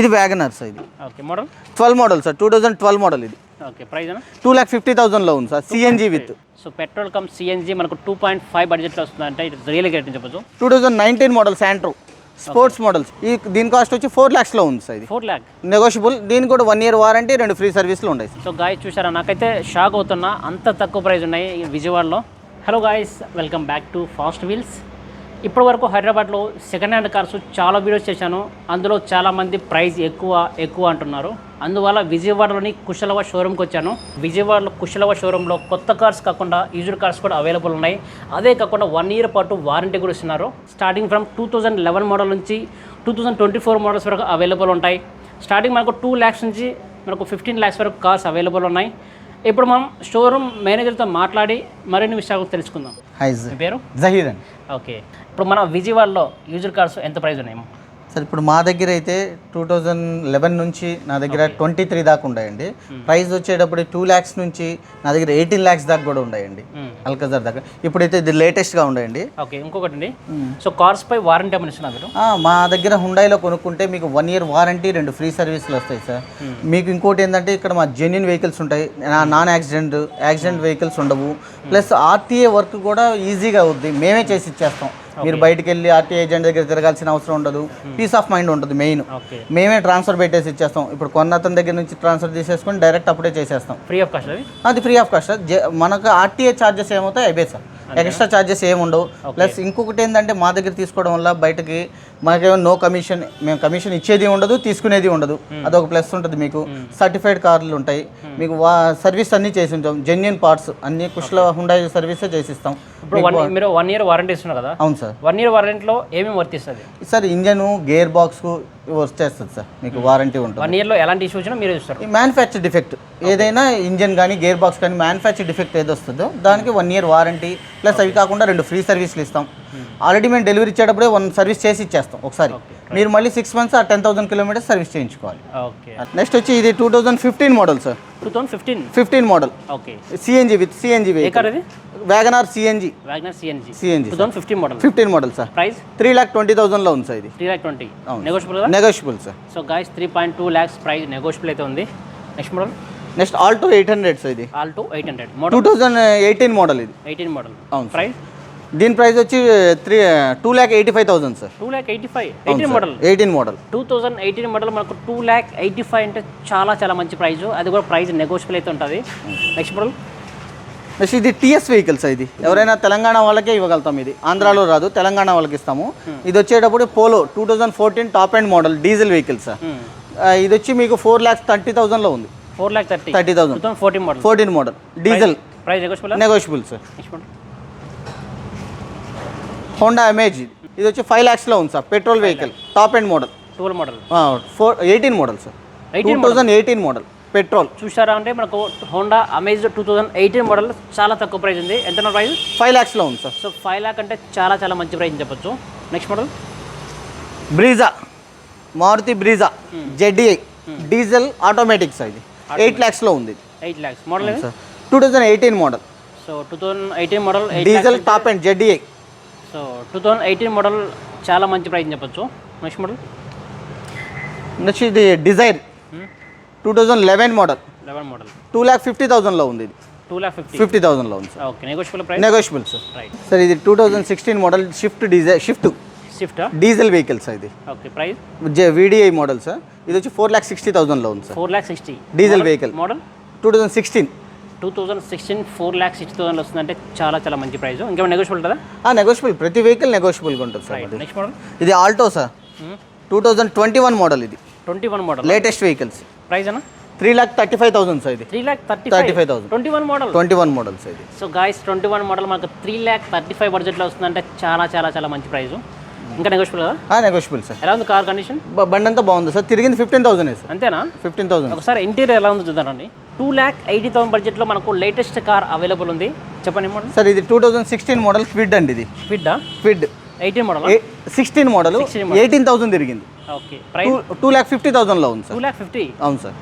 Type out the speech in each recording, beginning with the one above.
ఇది Wagon R sir ఇది. Okay model twelve model sir two thousand twelve model ఇది. Okay price two lakh fifty థౌసండ్లో ఉంది sir CNG with so petrol cum CNG మనకు two point five బడ్జెట్లో వస్తుంది అంటే ఇది రియల్ రేట్ చెప్పచ్చు. Two thousand nineteen model Santro sports models ఈ దీని కాస్ట్ వచ్చి ఫోర్ ల్యాక్స్లో ఉంది సార్ ఇది. ఫోర్ ల్యాక్ నెగోషియబుల్ దీనికి కూడా వన్ ఇయర్ వారంటీ రెండు ఫ్రీ సర్వీస్లు ఉన్నాయి సో గాయస్ చూసారా నాకైతే షాక్ అవుతున్నా. అంత తక్కువ ప్రైస్ ఉన్నాయి విజయవాడలో. Hello guys welcome back to fast wheels ఇప్పటి వరకు హైదరాబాద్లో సెకండ్ హ్యాండ్ కార్స్ చాలా వీడియోస్ చేశాను. అందులో చాలామంది ప్రైస్ ఎక్కువ ఎక్కువ అంటున్నారు. అందువల్ల విజయవాడలోని కుశలవ షోరూమ్కి వచ్చాను. విజయవాడలో కుశలవ షోరూంలో కొత్త కార్స్ కాకుండా యూజ్డ్ కార్స్ కూడా అవైలబుల్ ఉన్నాయి. అదే కాకుండా వన్ ఇయర్ పాటు వారంటీ కూడా ఇస్తున్నారు. Starting from two thousand eleven model నుంచి two thousand twenty four models వరకు అవైలబుల్ ఉంటాయి. స్టార్టింగ్ మనకు టూ ల్యాక్స్ నుంచి మనకు ఫిఫ్టీన్ ల్యాక్స్ వరకు కార్స్ అవైలబుల్ ఉన్నాయి. ఇప్పుడు మనం షోరూమ్ మేనేజర్తో మాట్లాడి మరిన్ని విషయాలు తెలుసుకుందాం. హై మీ పేరు? జహీర్ అండి ఓకే. ఇప్పుడు మన విజయవాడలో యూజర్ కార్స్ ఎంత ప్రైస్ ఉన్నాయి? సార్ ఇప్పుడు మా దగ్గర అయితే టూ థౌజండ్ లెవెన్ నుంచి నా దగ్గర ట్వంటీ త్రీ దాకా ఉన్నాయండి ప్రైస్ వచ్చేటప్పుడు టూ ల్యాక్స్ నుంచి నా దగ్గర ఎయిటీన్ ల్యాక్స్ దాకా కూడా ఉన్నాయండి అల్కజర్ దాకా. ఇప్పుడైతే ఇది లేటెస్ట్గా ఉన్నాయండి ఓకే ఇంకొకటి అండి సో కార్స్ పై వారంటీ ఏమైనా ఇస్తున్నారు మా దగ్గర హుండాయిలో కొనుక్కుంటే మీకు వన్ ఇయర్ వారంటీ రెండు ఫ్రీ సర్వీస్లు వస్తాయి సార్. మీకు ఇంకోటి ఏంటంటే ఇక్కడ మా జెన్యున్ వెహికల్స్ ఉంటాయి. నా- నాన్ యాక్సిడెంట్ యాక్సిడెంట్ వెహికల్స్ ఉండవు. ప్లస్ ఆర్టీఏ వర్క్ కూడా ఈజీగా అవుద్ది. మేమే చేసి ఇచ్చేస్తాం. మీరు బయటికి వెళ్ళి ఆర్టీఏ ఏజెంట్ దగ్గర తిరగాల్సిన అవసరం ఉండదు. పీస్ ఆఫ్ మైండ్ ఉంటుంది మెయిన్. మేమే ట్రాన్స్ఫర్ పెట్టేసి ఇచ్చేస్తాం. ఇప్పుడు కొన్న అతని దగ్గర నుంచి ట్రాన్స్ఫర్ తీసేసుకొని డైరెక్ట్ అప్పుడే చేసేస్తాం. ఫ్రీ ఆఫ్ కాస్ట్ అది ఫ్రీ ఆఫ్ కాస్ట్ మనకు ఆర్టీఏ ఛార్జెస్ ఏమవుతాయి? అవే సార్. ఎక్స్ట్రా ఛార్జెస్ ఏమి ఉండవు. ప్లస్ ఇంకొకటి ఏంటంటే మా దగ్గర తీసుకోవడం వల్ల బయటకి మనకేమో నో కమిషన్ మేము కమిషన్ ఇచ్చేది ఉండదు తీసుకునేది ఉండదు. అదొక ప్లస్ ఉంటుంది మీకు. సర్టిఫైడ్ కార్లు ఉంటాయి. మీకు వా సర్వీస్ అన్నీ చేసి ఉంటాం జెన్యున్ పార్ట్స్ అన్ని కుష్ల హుండా సర్వీసే చేసిస్తాం. ఇప్పుడు వన్ మీరు వన్ ఇయర్ వారంటీ ఇస్తున్నారు కదా? అవును సార్. వన్ ఇయర్ వారంటీలో ఏమేమి వర్తిస్తుంది సార్ ఇంజన్ గేర్ బాక్స్ వచ్చేస్తుంది సార్. మీకు వారంటీ ఉంటుంది. వన్ ఇయర్లో ఎలాంటి ఇష్యూ వచ్చినా మీరు ఇస్తారు ఈ మ్యానుఫ్యాక్చర్ డిఫెక్ట్ ఏదైనా ఇంజన్ కానీ గేర్ బాక్స్ కానీ మ్యానుఫ్యాక్చర్ డిఫెక్ట్ ఏది వస్తుందో దానికి వన్ ఇయర్ వారంటీ ప్లస్ అవి కాకుండా రెండు ఫ్రీ సర్వీస్లు ఇస్తాం. ఆల్రెడీ మేము డెలివరీ ఇచ్చేటప్పుడే వన్ సర్వీస్ చేసి ఇచ్చేస్తాం ఒకసారి. మీరు మళ్ళీ సిక్స్ మంత్స్ ఆ టెన్ థౌసండ్ కిలోమీటర్స్ సర్వీస్ చేయించుకోవాలి. ఓకే. నెక్స్ట్ వచ్చి ఇది two thousand fifteen model sir. Two thousand fifteen? Fifteen model. Okay. CNG with CNG ఇది? Wagon R CNG wagon R CNG CNG two thousand fifteen model fifteen model sir price three lakh twenty థౌసండ్లో ఉంది sir ఇది. Three lakh twenty. Negotiable negotiable sir so guys three point two lakhs price negotiable అయితే ఉంది. Next model next Alto eight hundred sir ఇది. Alto eight hundred two thousand eighteen model ఇది. Eighteen model. అవును. Price? దీని price వచ్చి three two lakh eighty five thousand sir. Two lakh eighty five. Eighteen model. Eighteen model. Two thousand eighteen model మనకు two lakh eighty five అంటే చాలా చాలా మంచి price. అది కూడా ప్రైస్ నెగోషియబుల్ అయితే ఉంటుంది. నెక్స్ట్ మోడల్ నెక్స్ట్ ఇది టీఎస్ వెహికల్స్ ఇది. ఎవరైనా తెలంగాణ వాళ్ళకే ఇవ్వగలుగుతాం ఇది. ఆంధ్రాలో రాదు తెలంగాణ వాళ్ళకి ఇస్తాము. ఇది వచ్చేటప్పుడు Polo two thousand fourteen top and model diesel vehicles sir. ఇది వచ్చి మీకు ఫోర్ ల్యాక్స్ థర్టీ థౌసండ్లో ఉంది. Four lakh thirty. Thirty thousand. Thousand fourteen model. Fourteen model. Diesel. Price negotiable negotiable sir Honda Amaze ఇది వచ్చి ఫైవ్ ల్యాక్స్లో ఉంది sir petrol vehicle top and model twelve model four eighteen model sir two 18 thousand eighteen model petrol చూసారా అంటే మనకు Honda Amaze two thousand eighteen model చాలా తక్కువ price ఉంది. ఎంత ప్రైస్ ఫైవ్ ల్యాక్స్లో ఉంది సార్ సో ఫైవ్ ల్యాక్ అంటే చాలా చాలా మంచి ప్రైస్ చెప్పొచ్చు. Next model Brezza Maruti Brezza ZDI diesel automatic sir ఇది. ఎయిట్ ల్యాక్స్లో ఉంది. Eight lakhs model sir. Two thousand eighteen model so two thousand eighteen model diesel top and ZDI so two thousand eighteen model చాలా మంచి price చెప్పొచ్చు. Next model next ఇది Dzire two thousand eleven model eleven model two lakh fifty థౌసండ్లో ఉంది ఇది. Two lakh fifty fifty థౌసండ్లో ఉంది sir okay negotiable price negotiable sir right sir ఇది two thousand sixteen model shift diesel shift Swift diesel vehicles ఇది. Okay price VDI model sir. ఇది వచ్చి four lakh sixty థౌసండ్లో ఉంది sir. Four lakh sixty diesel vehicle. Model two thousand sixteen two thousand sixteen four lakh sixty thousand వస్తుందంటే చాలా చాలా మంచి price ఇంకేమైనా నెగోషియబుల్ ఉంటుందా? నెగోషియబుల్ ప్రతి వెహికల్ నెగోషియబుల్గా ఉంటుంది సార్. నెక్స్ట్ మోడల్ ఇది Alto sir. Two thousand twenty one model ఇది. Twenty one model latest vehicles price అన్న? Three lakh thirty five thousand sir ఇది. Three lakh thirty 35,000. Twenty one model twenty one model sir ఇది. So guys twenty one model మనకు three lakh thirty five బడ్జెట్లో వస్తుందంటే చాలా చాలా చాలా మంచి ప్రైస్ ఇంకా నెగోషియబుల్ నెగోషియబుల్ సార్ ఎలా ఉంది కార్ కండిషన్ బండి అంతా బాగుంది సార్ తిరిగింది ఫిఫ్టీన్ థౌసండ్ సార్ అంతేనా? ఫిఫ్టీన్ థౌసండ్ ఒకసారి ఇంటీరియర్ ఎలా ఉందో చూద్దామండి. టూ ల్యాక్ ఎయిటీ థౌసండ్ బడ్జెట్లో మనకు లేటెస్ట్ కార్ అవైలబుల్ ఉంది. చెప్పండి మోడల్ సార్ ఇది two thousand sixteen model Kwid అండి ఇది. ఫిడ్డా Kwid eighteen model sixteen model 16 model. Eighteen thousand తిరిగింది. Okay two two lakh fifty థౌసండ్లో ఉంది టూ సార్ ల్యాక్ ఫిఫ్టీ అవును సార్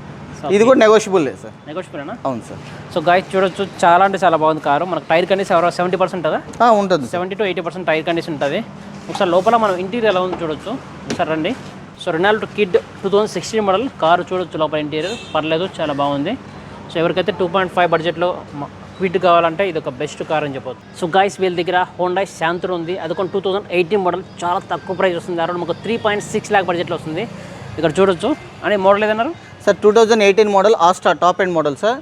ఇది కూడా నెగోషియబుల్ సార్. నెగోషియబుల్ అవును సార్. సో గాయస్ చూడొచ్చు చాలా అంటే చాలా బాగుంది కారు. మనకు టైర్ కండిషన్ సెవెంటీ పర్సెంట్ కదా? ఆ, ఉంటుంది seventy to eighty percent tyre condition ఉంటుంది. ఒకసారి లోపల మనం ఇంటీరియర్ ఎలా ఉందో చూడొచ్చు. ఒకసారి రండి. So Renault Kwid two thousand sixteen model car చూడొచ్చు లోపల ఇంటీరియర్ పర్లేదు చాలా బాగుంది. సో ఎవరికైతే టూ పాయింట్ ఫైవ్ బడ్జెట్లో క్విడ్ కావాలంటే ఇది ఒక బెస్ట్ కార్ అని చెప్పొచ్చు. సో గైస్ వీళ్ళ దగ్గర హోండా శాంతుర్ ఉంది. అది ఒక టూ థౌసండ్ ఎయిటీన్ మోడల్ చాలా తక్కువ ప్రైస్ వస్తుంది. అరౌండ్ మాకు త్రీ పాయింట్ సిక్స్ ల్యాక్ బడ్జెట్లో వస్తుంది. ఇక్కడ చూడొచ్చు. అని model ఏదన్నారు? Sir two thousand eighteen model Asta top end model sir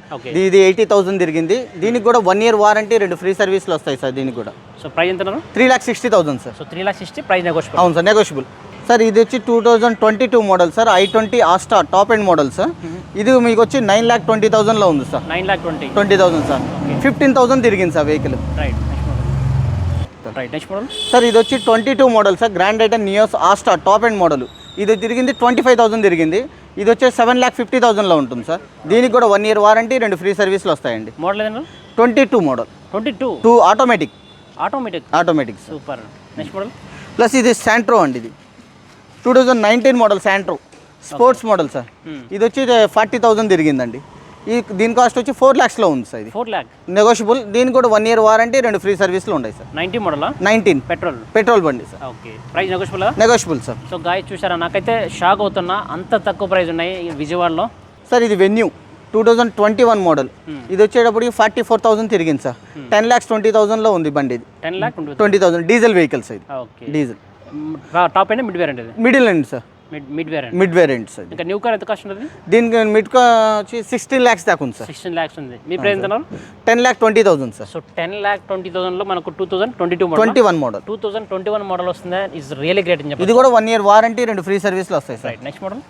ఇది ఎయిటీ థౌసండ్ తిరిగింది. దీనికి కూడా వన్ ఇయర్ వారంటీ రెండు ఫ్రీ సర్వీస్లు వస్తాయి సార్ దీనికి కూడా. సో ప్రైస్ ఎంత three lakh sixty thousand sir so three lakh sixty price negotiable అవును సార్ నెగోషియబుల్ సార్ ఇది వచ్చి two thousand twenty two model sir i twenty Asta top end model sir ఇది మీకు వచ్చి నైన్ ల్యాక్ ట్వంటీ థౌసండ్లో ఉంది sir nine lakh twenty twenty thousand sir fifteen thousand తిరిగింది sir vehicle right sir ఇది వచ్చి twenty two model sir grand i ten Nios Asta top end model ఇది తిరిగింది ట్వంటీ ఫైవ్ థౌసండ్ తిరిగింది. ఇది వచ్చి సెవెన్ ల్యాక్ ఫిఫ్టీ థౌసండ్లో ఉంటుంది సార్. దీనికి కూడా వన్ ఇయర్ వారంటీ రెండు ఫ్రీ సర్వీస్లు వస్తాయండి. Model ఏదన్నారు twenty two model twenty two two automatic automatic automatic super next model plus ఇది శాంట్రో అండి ఇది. Two thousand nineteen model Santro sports model sir ఇది వచ్చి ఫార్టీ థౌజండ్ తిరిగిందండి. ఈ దీని కాస్ట్ వచ్చి ఫోర్ ల్యాక్స్లో ఉంది సార్ ఇది. ఫోర్ ల్యాక్ నెగోషియబుల్ దీనికి కూడా వన్ ఇయర్ వారంటీ రెండు ఫ్రీ సర్వీస్లు ఉన్నాయి సార్ నైంటీ మోడలా నైన్టీన్ పెట్రోల్ పెట్రోల్ బండి sir okay price negotiable negotiable sir so guys చూసారా? నాకైతే షాక్ అవుతున్నా. అంత తక్కువ ప్రైస్ ఉన్నాయి విజయవాడలో. సార్ ఇది Venue two thousand twenty one model ఇది వచ్చేటప్పటికి ఫార్టీ ఫోర్ థౌసండ్ తిరిగింది సార్ టెన్ ల్యాక్స్ ట్వంటీ థౌసండ్లో ఉంది బండి ఇది. టెన్ ల్యాక్ ఉంటుంది ట్వంటీ థౌసండ్ డీజిల్ వెహికల్స్ ఇది. ఓకే డీజిల్ టాప్ అయినా మిడ్ ఇది. Middle end sir mid variant mid variant sir ఇది. ఇంకా న్యూ కార్ ఎంత కాస్ట్ ఉంటుంది దీనికి మిడ్ వచ్చి సిక్స్టీన్ ల్యాక్స్ దాకా ఉంది సార్ సిక్స్టీన్ ల్యాక్స్ ఉంది. మీ ప్రైస్ ఎంత ten lakh twenty thousand sir so ten lakh twenty థౌసండ్లో మనకు two thousand twenty two model twenty one model two thousand twenty one model వస్తుంది? ఇస్ రియలీ గ్రేట్ అని చెప్పి ఇది కూడా వన్ ఇయర్ వారంటీ రెండు ఫ్రీ సర్వీస్లు వస్తాయి సార్ రైట్ నెక్స్ట్ మోడల్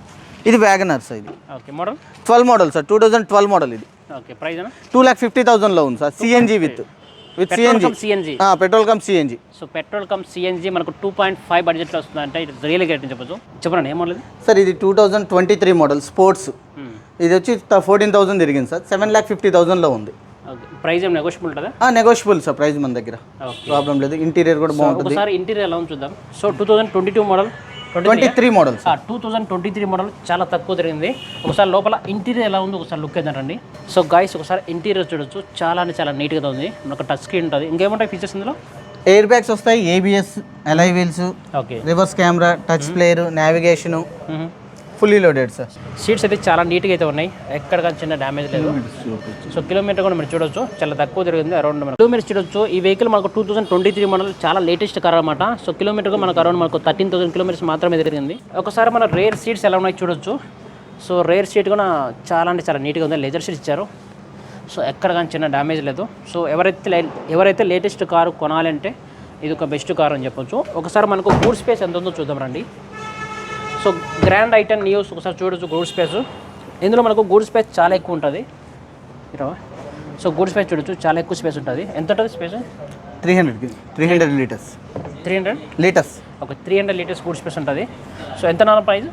ఇది వ్యాగనర్ సార్ ఇది. Okay model twelve model sir two thousand twelve model ఇది. Okay price two lakh fifty థౌసండ్లో ఉంది sir CNG with with CNG CNG petrol cum CNG so petrol cum CNG మనకు two point five బడ్జెట్లో వస్తుంది అంటే it real అని చెప్పొచ్చు. చెప్పండి ఏం మోడల్ ఇది? సార్ ఇది two thousand twenty three model sports ఇది వచ్చి ఫోర్టీన్ థౌసండ్ తిరిగింది సార్. సెవెన్ ల్యాక్ ఫిఫ్టీ థౌసండ్లో ఉంది. ప్రైస్ ఏం నెగోషియబుల్ ఉంటుందా? నెగోషియబుల్ సార్ ప్రైస్ మన దగ్గర. ప్రాబ్లం లేదు. ఇంటీరియర్ కూడా బాగుంటుంది. ఒకసారి ఇంటీరియర్ ఎలా చూద్దాం. So two thousand twenty two model twenty three model two thousand twenty three model చాలా తక్కువ తిరిగింది ఒకసారి లోపల ఇంటీరియర్ ఎలా ఉంది ఒకసారి లుక్ ఏంటండి సో గాయస్ ఒకసారి ఇంటీరియర్ చూడొచ్చు. చాలా అంటే చాలా నీట్గా ఉంది. మనకు టచ్ స్క్రీన్ ఉంటుంది. ఇంకేముంటాయి ఫీచర్స్ ఇందులో? ఎయిర్ బ్యాగ్స్ వస్తాయి. ABS alloy wheels okay reverse camera touch player navigation fully loaded sir. Seats అయితే చాలా నీట్గా అయితే ఉన్నాయి. ఎక్కడ కానీ చిన్న డ్యామేజ్ లేదు. సో కిలోమీటర్ కూడా మీరు చూడొచ్చు. చాలా తక్కువ తిరిగింది అరౌండ్ మనకు కిలోమీటర్స్ చూడొచ్చు. ఈ వెహికల్ మనకు two thousand twenty three model చాలా లేటెస్ట్ కార్ అనమాట సో కిలోమీటర్ మనకు అరౌండ్ మనకు థర్టీన్ థౌసండ్ కిలోమీటర్స్ మాత్రమే తిరిగింది. ఒకసారి మన రేర్ సీట్స్ ఎలా ఉన్నాయి చూడొచ్చు. సో రేర్ సీట్ కూడా చాలా అంటే చాలా నీట్గా ఉంది. లెజర్ సీట్స్ ఇచ్చారు. సో ఎక్కడ కానీ చిన్న డ్యామేజ్ లేదు. సో ఎవరైతే లే- ఎవరైతే లేటెస్ట్ కారు కొనాలంటే ఇది ఒక బెస్ట్ కార్ అని చెప్పొచ్చు. ఒకసారి మనకు బూట్ స్పేస్ ఎంత ఉందో చూద్దాం రండి. సో గ్రాండ్ ఐటమ్ న్యూస్ ఒకసారి చూడొచ్చు గూడ్ స్పేస్ ఇందులో మనకు గూడ్ స్పేస్ చాలా ఎక్కువ ఉంటుంది. సో గూడ్ స్పేస్ చూడొచ్చు చాలా ఎక్కువ స్పేస్ ఉంటుంది. ఎంత ఉంటుంది space three hundred three hundred litres. Three hundred? Litres. ఒక three hundred litres good space ఉంటుంది. సో ఎంత నా ప్రైస్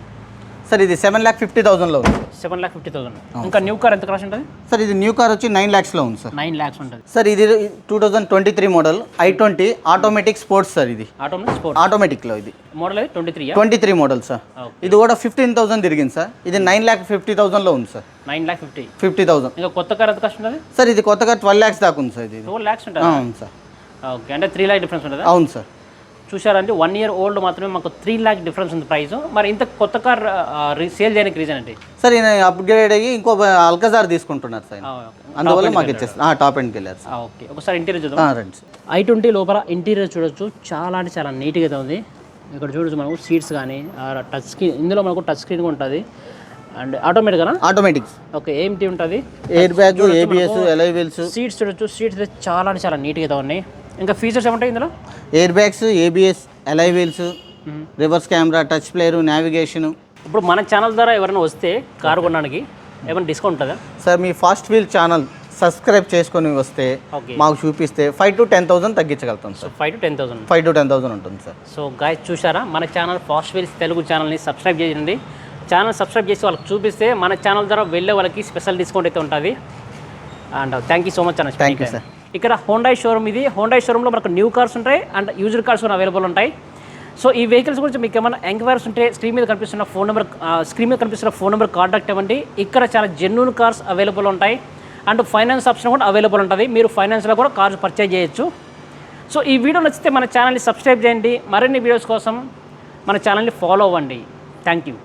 సార్ ఇది సెవెన్ ల్యాక్ ఫిఫ్టీ థౌసండ్లో ఉంది. Seven lakh fifty thousand. ఇంకా న్యూ కార్ ఎంత క్రాష్ ఉంటుంది? సార్ ఇది న్యూ కార్ వచ్చి నైన్ ల్యాక్స్లో ఉంది సార్. నైన్ ల్యాక్స్ ఉంటుంది. సార్ ఇది two thousand twenty three model i twenty automatic sports sir ఇది. ఆటో స్పోర్ట్ ఆటోమేటిక్లో ఇది. Model twenty three twenty three model sir. ఇది కూడా ఫిఫ్టీన్ థౌసండ్ తిరిగింది సార్. ఇది నైన్ ల్యాక్ ఫిఫ్టీ థౌసండ్లో ఉంది sir. Nine lakh fifty. Fifty thousand. ఇంకా కొత్త కార్ ఎంత కాస్ట్ ఉంటుంది? సార్ ఇది కొత్తగా ట్వెల్వ్ ల్యాక్స్ దాకా ఉంది సార్ ఇది. టూ ల్యాక్స్ ఉంటుంది? అవును సార్. ఓకే అంటే త్రీ ల్యాక్ డిఫరెన్స్ ఉంటుందా? అవును సార్. చూసారంటే వన్ ఇయర్ ఓల్డ్ మాత్రమే మాకు త్రీ ల్యాక్ డిఫరెన్స్ ఉంది ప్రైస్ మరి ఇంత కొత్త కార్ సేల్ చేయడానికి రీజన్ ఏంటి? సార్ ఈయన అప్గ్రేడ్ అయ్యి ఇంకో అల్కజార్ తీసుకుంటున్నారు సార్. అందువల్ల మాకు ఇచ్చేస్తారు. టాప్ ఎండ్కి వెళ్ళారు సార్. ఓకే. ఒకసారి ఇంటీరియర్ చూద్దాం రండి సార్. ఐ ట్వంటీ లోపల ఇంటీరియర్ చూడొచ్చు. చాలా అంటే చాలా నీట్గా ఉంది. ఇక్కడ చూడొచ్చు మనకు సీట్స్ కానీ టచ్ స్క్రీన్ ఇందులో మనకు టచ్ స్క్రీన్ ఉంటుంది. అండ్ ఆటోమేటిక్గా ఆటోమేటిక్స్ ఓకే ఏంటి ఉంటుంది? Air bag ABS alloy wheels seats చూడొచ్చు. సీట్స్ చాలా అంటే చాలా నీట్గా ఉన్నాయి. ఇంకా ఫీచర్స్ ఏముంటాయి ఇందులో? Air bags ABS alloy wheels reverse camera touch player navigation ఇప్పుడు మన ఛానల్ ద్వారా ఎవరైనా వస్తే కారు కొనడానికి ఏమైనా డిస్కౌంట్ ఉంటుందా? సార్ మీ ఫాస్ట్ వీల్ ఛానల్ సబ్స్క్రైబ్ చేసుకొని వస్తే మాకు చూపిస్తే five to ten thousand తగ్గించగలుగుతాం sir five to ten thousand five to ten thousand ఉంటుంది సార్ సో గాయస్ చూసారా మన ఛానల్ ఫాస్ట్ వీల్స్ తెలుగు ఛానల్ని సబ్స్క్రైబ్ చేయండి. ఛానల్ సబ్స్క్రైబ్ చేసి వాళ్ళకి చూపిస్తే మన ఛానల్ ద్వారా వెళ్ళే వాళ్ళకి స్పెషల్ డిస్కౌంట్ అయితే ఉంటుంది. And thank you so much అన్న Thank you, sir. ఇక్కడ హోండాయ్ షోరూమ్ ఇది. హోండాయ్ షోరూంలో మనకు న్యూ కార్స్ ఉంటాయి అండ్ యూజ్డ్ కార్స్ కూడా అవైలబుల్ ఉంటాయి. సో ఈ వెహికల్స్ గురించి మీకు ఏమైనా ఎంక్వైరీస్ ఉంటే స్క్రీన్ మీద కనిపిస్తున్న ఫోన్ నెంబర్ స్క్రీన్ మీద కనిపిస్తున్న ఫోన్ నెంబర్ కాంటాక్ట్ ఇవ్వండి ఇక్కడ చాలా జెన్యున్ కార్స్ అవైలబుల్ ఉంటాయి. అండ్ ఫైనాన్స్ ఆప్షన్ కూడా అవైలబుల్ ఉంటుంది. మీరు ఫైనాన్స్లో కూడా కార్స్ పర్చేజ్ చేయొచ్చు. సో ఈ వీడియో నచ్చితే మన ఛానల్ని సబ్స్క్రైబ్ చేయండి. మరిన్ని వీడియోస్ కోసం మన ఛానల్ని ఫాలో అవ్వండి. Thank you